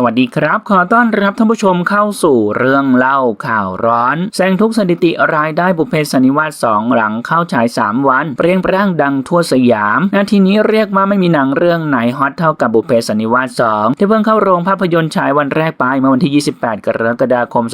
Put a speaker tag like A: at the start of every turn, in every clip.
A: สวัสดีครับ ขอต้อนรับท่านผู้ชมเข้าสู่เรื่องเล่าข่าวร้อนแซงทุกสถิติรายได้บุพเพสันนิวาส2หลังเข้าฉาย 3 วัน เปรียงปร่างดังทั่วสยาม นาทีนี้เรียกว่าไม่มีหนังเรื่องไหนฮอตเท่ากับบุพเพสันนิวาส2ที่เพิ่งเข้าโรงภาพยนตร์ฉายวันแรกไปเมื่อวันที่ 28 กรกฎาคม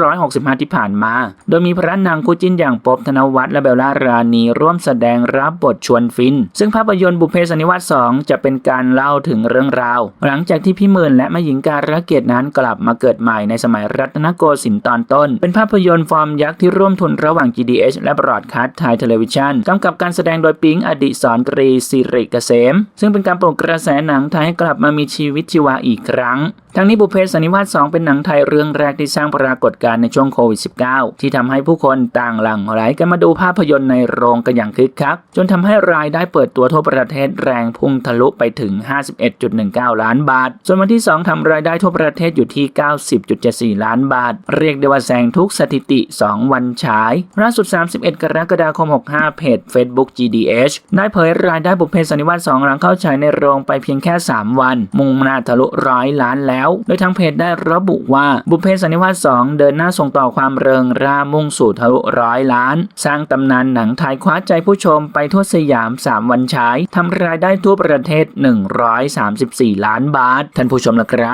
A: 2565 ที่ผ่านมา โดยมีพระนางคู่จิ้นอย่างปบธนวัฒน์และเบลล่ารานีร่วมแสดงรับบทชวนฟิน ซึ่งภาพยนตร์บุพเพสันนิวาส2จะเป็นการเล่าถึงเรื่องราว หลังจากที่พี่หมื่นและแม่หญิงการะเกดนั้นกลับมาเกิดใหม่ในสมัยรัตนโกสินทร์ตอนต้น เป็นภาพยนตร์ฟอร์มยักษ์ที่ร่วมทุนระหว่าง GDH และบรอดคาสต์ไทยเทเลวิชันกำกับการแสดงโดยปิงอดิศรตรีสิริเกษม ซึ่งเป็นการปลุกกระแสหนังไทยให้กลับมามีชีวิตชีวาอีกครั้งทั้งนี้บุพเพสันนิวาส 2 เป็นหนังไทยเรื่องแรกที่สร้างปรากฏการณ์ในช่วงโควิด -19 ที่ทำให้ผู้คนต่างหลั่งไหลกันมาดูภาพยนตร์ในโรงกันอย่างคึกคัก จนทำให้รายได้เปิดตัวทั่วประเทศแรงพุ่งทะลุไปถึง 51.19 ล้านบาท ส่วนวันที่ 2ทำรายได้ทั่วประเทศอยู่ที่ 90.74 ล้านบาท เรียกได้ว่าแซงทุกสถิติ 2 วันฉาย ล่าสุด 31 กรกฎาคม 65 เพจ Facebook GDH ได้เผยรายได้บุพเพสันนิวาส2หลังเข้าฉายในโรงไปเพียงแค่ 3 วัน มุ่งหน้าทะลุร้อยล้านแล้ว โดยทางเพจได้ระบุว่าบุพเพสันนิวาส2เดินหน้าส่งต่อความเริงร่ามุ่งสู่ทะลุร้อยล้าน สร้างตำนานหนังไทยคว้าใจผู้ชมไปทั่วสยาม 3 วันฉายทำรายได้ทั่วประเทศ 134 ล้านบาท ท่านผู้ชมนะครับ